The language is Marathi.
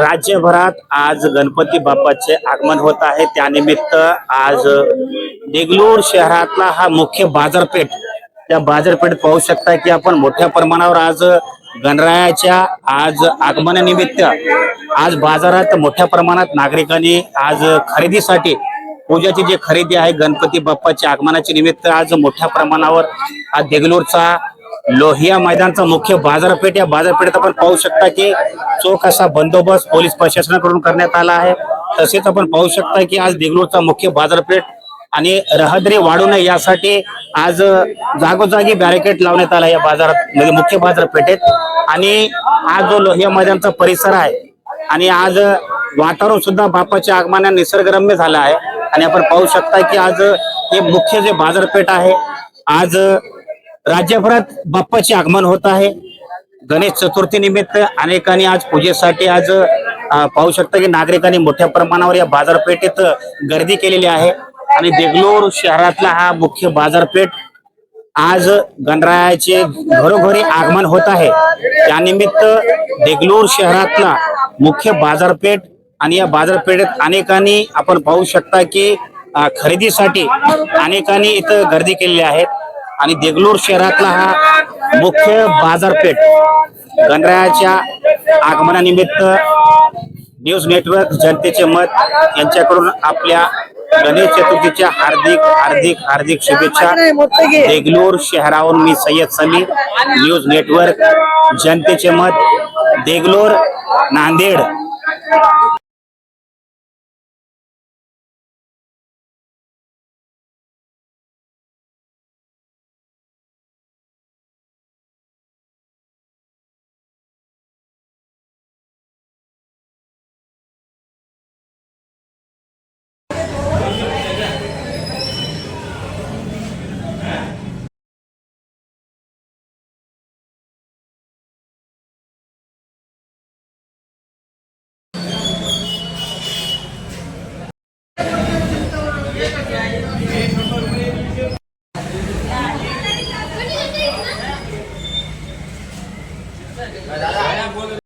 राज्यभरात आज गणपती बाप्पाचे आगमन होत आहे. त्यानिमित्त आज देगलूर शहरातला हा मुख्य बाजारपेठ त्या बाजारपेठ पाहू शकता की आपण मोठ्या प्रमाणावर आज गणरायाच्या आज आगमनानिमित्त आज बाजारात मोठ्या प्रमाणात नागरिकांनी आज खरेदीसाठी पूजाची जी खरेदी आहे गणपती बाप्पाच्या आगमनाच्या निमित्त आज मोठ्या प्रमाणावर हा देगलूरचा लोहिया मैदानचा मुख्य बाजारपेठ या बाजारपेठेत आपण पाहू शकता की चोख असा बंदोबस्त पोलीस प्रशासनाकडून करण्यात आला आहे. तसेच आपण पाहू शकता की आज देगलूरचा मुख्य बाजारपेठ आणि रहदारी वाढू नये यासाठी आज जागोजागी बॅरिकेड लावण्यात आला या बाजारात म्हणजे मुख्य बाजारपेठेत. आणि आज जो लोहिया मैदानचा परिसर आहे आणि आज वातावरण सुद्धा बापाच्या आगमनाने निसर्गरम्य झालं आहे. आणि आपण पाहू शकता की आज हे मुख्य जे बाजारपेठ आहे आज राज्यभरात बाप्पाचे आगमन होत आहे. गणेश चतुर्थी निमित्त अनेकांनी आज पूजेसाठी आज पाहू शकता की नागरिकांनी मोठ्या प्रमाणावर या बाजारपेठेत गर्दी केलेली आहे. आणि देगलूर शहरातला हा मुख्य बाजारपेठ आज गणरायाचे घरोघरी आगमन होत आहे. त्यानिमित्त देगलूर शहरातला मुख्य बाजारपेठ आणि या बाजारपेठेत अनेकांनी आपण पाहू शकता की खरेदीसाठी अनेकांनी इथं गर्दी केलेली आहे. आणि देगलूर शहरातला हा मुख्य बाजारपेठ गणरायाच्या आगमनानिमित्त न्यूज नेटवर्क जनतेचे मत यांच्याकडून आपल्या गणेश चतुर्थीच्या हार्दिक हार्दिक हार्दिक शुभेच्छा. देगलूर शहराहून मी सय्यद समीर न्यूज नेटवर्क जनतेचे मत देगलूर नांदेड. Sai agora,